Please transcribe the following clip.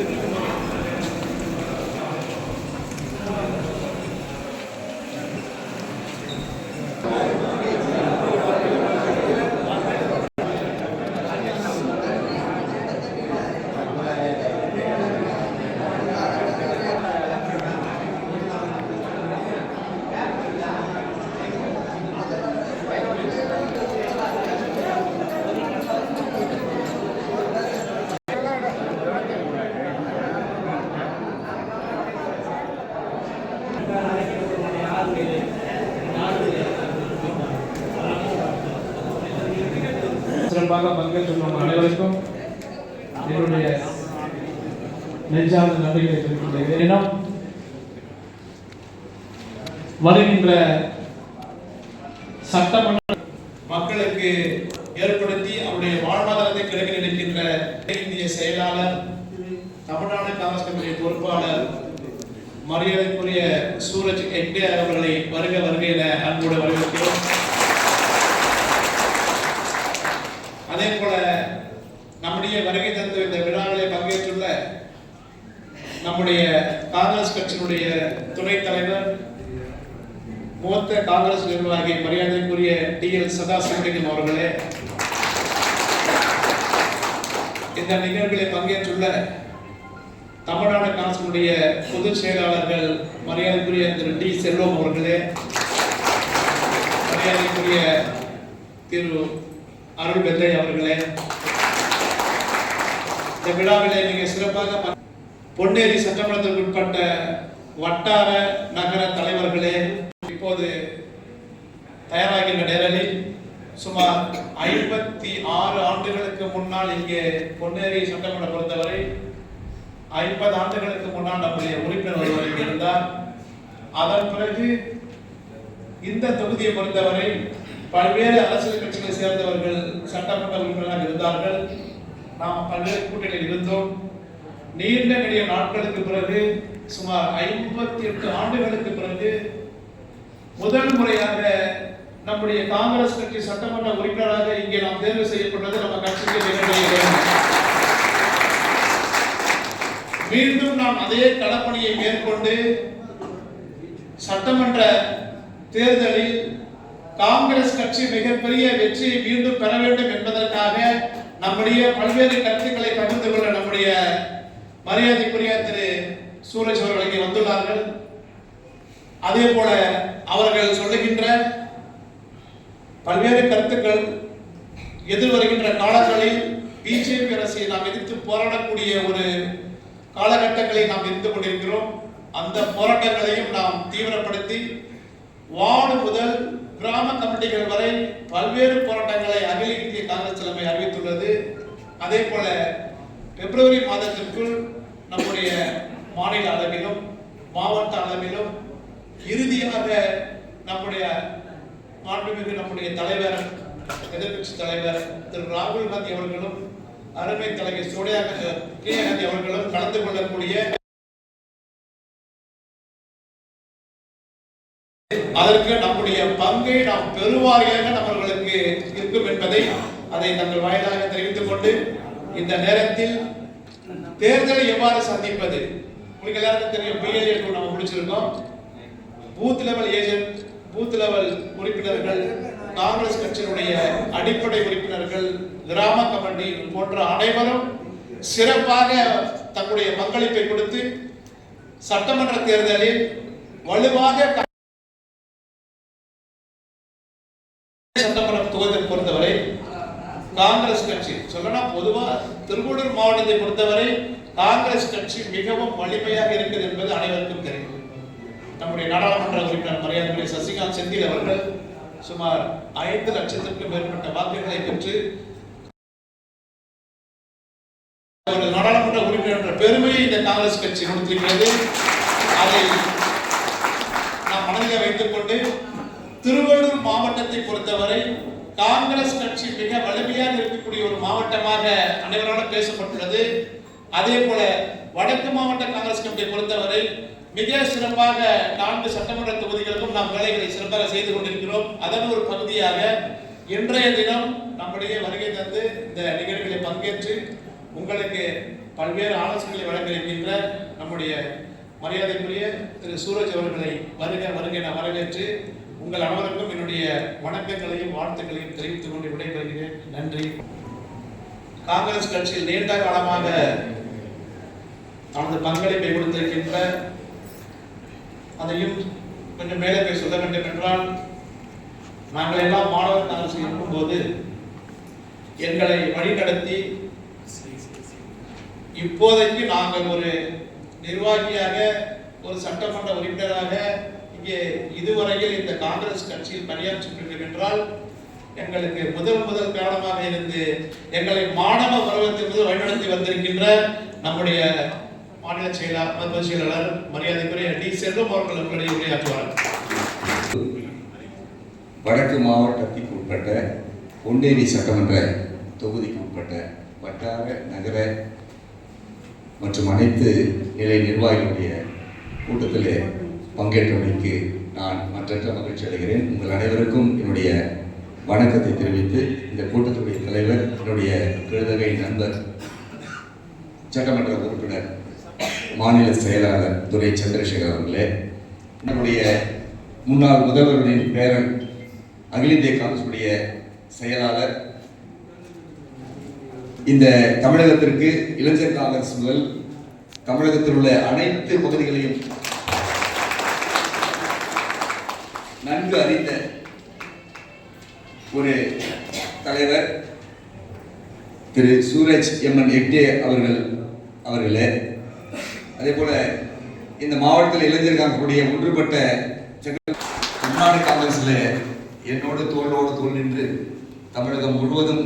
looking at the moment. சிறப்பாக பங்கேற்றுள்ள அனைவருக்கும் என்னுடைய நெஞ்சார்ந்த நன்றிகளை தெரிவித்துள்ளேன் எனினும் வருகின்ற சட்டமன்ற மக்களுக்கு ஏற்படுத்தி அவருடைய வாழ்வாதாரத்தை கிடைக்க நினைக்கின்ற இந்திய செயலாளர் தமிழ்நாடு காங்கிரஸ் கமிட்டி பொறுப்பாளர் மரியாதைக்குரிய சூரஜ் எக்டே அவர்களை வருக வருகையில அன்போடு வரவேற்கிறோம். அதே போல நம்முடைய வருகை தந்த இந்த விழாவிலே பங்கேற்றுள்ள நம்முடைய காங்கிரஸ் கட்சியினுடைய துணைத் தலைவர் மூத்த காங்கிரஸ் நிர்வாகி மரியாதைக்குரிய டி எல் சதாசிவலிங்கம் அவர்களே இந்த நிகழ்வில் பங்கேற்றுள்ள தமிழ்நாடு காங்கிரசினுடைய பொதுச் செயலாளர்கள் மரியாதைக்குரிய திரு டி. செல்வம் அவர்களே மரியாதைக்குரிய திரு அருள் பெத்தை அவர்களே இந்த விழாவிலே நீங்க சிறப்பாக பொன்னேரி சட்டமன்றத்திற்கு உட்பட்ட வட்டார நகர தலைவர்களே இப்போது தயாராகின்ற நேரலில் சுமார் ஐம்பத்தி ஆறு ஆண்டுகளுக்கு முன்னால் இங்கே பொன்னேரி சட்டமன்றம் பொறுத்தவரை ஐம்பது ஆண்டுகளுக்கு முன்னால் நம்முடைய உறுப்பினர் ஒருவர் இருந்தார். அதன் பிறகு இந்த தொகுதியை பொறுத்தவரை பல்வேறு அரசியல் கட்சிகளை சேர்ந்தவர் சட்டமன்ற உறுப்பினராக இருந்தார்கள். நாம் பல்வேறு கூட்டணியில் இருந்தோம். நீண்ட நெடிய நாட்களுக்கு பிறகு சுமார் ஐம்பத்தி எட்டு ஆண்டுகளுக்கு பிறகு முதல் முறையாக நம்முடைய காங்கிரஸ் கட்சி சட்டமன்ற உறுப்பினராக இங்கே நாம் தேர்வு செய்யப்பட்டது நம்ம கட்சிக்கு மீண்டும் நாம் அதே களப்பணியை மேற்கொண்டு சட்டமன்ற தேர்தலில் காங்கிரஸ் கட்சி மிகப்பெரிய வெற்றியை மீண்டும் பெற வேண்டும் என்பதற்காக நம்முடைய பல்வேறு கருத்துக்களை பகிர்ந்து கொள்ள நம்முடைய மரியாதைக்குரிய திரு சூரஜ் அவர்கள் இங்கே வந்துள்ளார்கள். அதே போல அவர்கள் சொல்லுகின்ற பல்வேறு கருத்துக்கள் எதிர்வருகின்ற காலங்களில் பிஜேபி அரசை நாம் எதிர்த்து போராடக்கூடிய ஒரு காலகட்டங்களை நாம் இருந்து கொண்டிருக்கிறோம். அந்த போராட்டங்களையும் நாம் தீவிரப்படுத்தி வார்டு முதல் கிராம கமிட்டிகள் வரை பல்வேறு போராட்டங்களை அகில இந்திய காங்கிரஸ் தலைமை அறிவித்துள்ளது. அதே போல பிப்ரவரி மாதத்திற்குள் நம்முடைய மாநில அளவிலும் மாவட்ட அளவிலும் இறுதியாக நம்முடைய மாண்புமிகு நம்முடைய தலைவர் எதிர்கட்சி தலைவர் திரு ராகுல் காந்தி அவர்களும் அருமை தலைவர் சோனியா கே காந்தி அவர்களும் கலந்து கொள்ளக்கூடிய அதற்கு நம்முடைய பங்கை நாம் பெருவாரியாக நம்மளுக்கு இருக்கும் என்பதை அதை தங்கள் வாயிலாக தெரிவித்துக் கொண்டு இந்த நேரத்தில் தேர்தலை எவ்வாறு சந்திப்பது? உங்களுக்கு எல்லாருக்கும் தெரியும் பிஎல்ஏ நம்ம முடிச்சிருக்கோம். Booth level agent booth level உறுப்பினர்கள் காங்கிரஸ் கட்சியினுடைய அடிப்படை உறுப்பினர்கள் கிராம கமிட்டி போன்ற அனைவரும் சிறப்பாக தங்களுடைய பங்களிப்பை கொடுத்து சட்டமன்ற தேர்தலில் வலுவாக சட்டமன்ற தொகுதியை பொறுத்தவரை காங்கிரஸ் கட்சி சொல்லனா பொதுவா திருவள்ளூர் மாவட்டத்தை பொறுத்தவரை காங்கிரஸ் கட்சி மிகவும் வலிமையாக இருக்கிறது என்பது அனைவருக்கும் தெரியும். நம்முடைய நாடாளுமன்ற உறுப்பினர் மரியாதை சசிகாந்த் செந்தில் அவர்கள் சுமார் ஐந்து லட்சத்திற்கும் மேற்பட்ட வாக்குகளை பெற்று நாடாளுமன்ற உறுப்பினர் என்ற பெருமையை இந்த காங்கிரஸ் கட்சி கொடுத்திருக்கிறது அதை நாம் மனதிலே வைத்துக் கொண்டு திருவள்ளூர் மாவட்டத்தை பொறுத்தவரை காங்கிரஸ் கட்சி மிக வலிமையாக இருக்கக்கூடிய ஒரு மாவட்டமாக அனைவராலும் பேசப்பட்டுள்ளது. அதே போல வடக்கு மாவட்ட காங்கிரஸ் கமிட்டியை பொறுத்தவரை மிக சிறப்பாக நான்கு சட்டமன்ற தொகுதிகளுக்கும் நாம் வேலைகளை சிறப்பாக செய்து கொண்டிருக்கிறோம். அதன் ஒரு பகுதியாக இன்றைய தினம் நம்முடைய வருகை தந்து இந்த நிகழ்வுகளை பங்கேற்று உங்களுக்கு பல்வேறு ஆலோசனைகளை வழங்க இருக்கின்ற நம்முடைய மரியாதைக்குரிய திரு சூரஜ் அவர்களை வருக வருகை நான் வரவேற்று உங்கள் அனைவருக்கும் என்னுடைய வணக்கங்களையும் வாழ்த்துக்களையும் தெரிவித்துக் கொண்டு விடைபெறுகிறேன். நன்றி. காங்கிரஸ் கட்சியில் நீண்ட காலமாக தனது பங்களிப்பை கொடுத்திருக்கின்ற அதையும் கொஞ்சம் மேலே போய் சொல்ல வேண்டும் என்றால் நாங்கள் எல்லாம் மாணவர் அரசு இருக்கும்போது எங்களை வழிநடத்தி இப்போதைக்கு நாங்கள் ஒரு நிர்வாகியாக ஒரு சட்டமன்ற உறுப்பினராக இங்கே இதுவரையில் இந்த காங்கிரஸ் கட்சியில் பணியாற்றிருக்கிறோம் என்றால் எங்களுக்கு முதல் முதல் காரணமாக இருந்து எங்களை மாணவ பருவத்தில் வழிநடத்தி வந்திருக்கின்ற நம்முடைய மாநில செயலாளர் பொதுச் செயலாளர் மரியாதைக்குரிய டி. செல்வம் அவர்கள் உங்களுடைய உரையாற்றுவார் வடக்கு மாவட்டத்திற்கு உட்பட்ட பொன்னேரி சட்டமன்ற தொகுதிக்கு உட்பட்ட வட்டார நகர மற்றும் அனைத்து நிலை நிர்வாகிகளுடைய கூட்டத்திலே பங்கேற்றமைக்கு நான் மற்றற்ற மகிழ்ச்சி அடைகிறேன். உங்கள் அனைவருக்கும் என்னுடைய வணக்கத்தை தெரிவித்து இந்த கூட்டத்துடைய தலைவர் என்னுடைய கிருதகை நண்பர் சட்டமன்ற உறுப்பினர் மாநில செயலாளர் துரை சந்திரசேகர் அவர்களே நம்முடைய முன்னாள் முதல்வர்களின் பேரன் அகில இந்திய காங்கிரஸுடைய செயலாளர் இந்த தமிழகத்திற்கு இளைஞர் காங்கிரஸ் முதல் தமிழகத்தில் உள்ள அனைத்து பகுதிகளையும் நன்கு அறிந்த ஒரு தலைவர் திரு சூரஜ் எம்என் எட்டே அவர்கள் அவர்களே. அதே போல இந்த மாவட்டத்தில் இளைஞர் காங்கிரசுடைய ஒன்றுபட்ட தமிழ்நாடு காங்கிரஸில் என்னோடு தோளோடு தோல் நின்று தமிழகம் முழுவதும்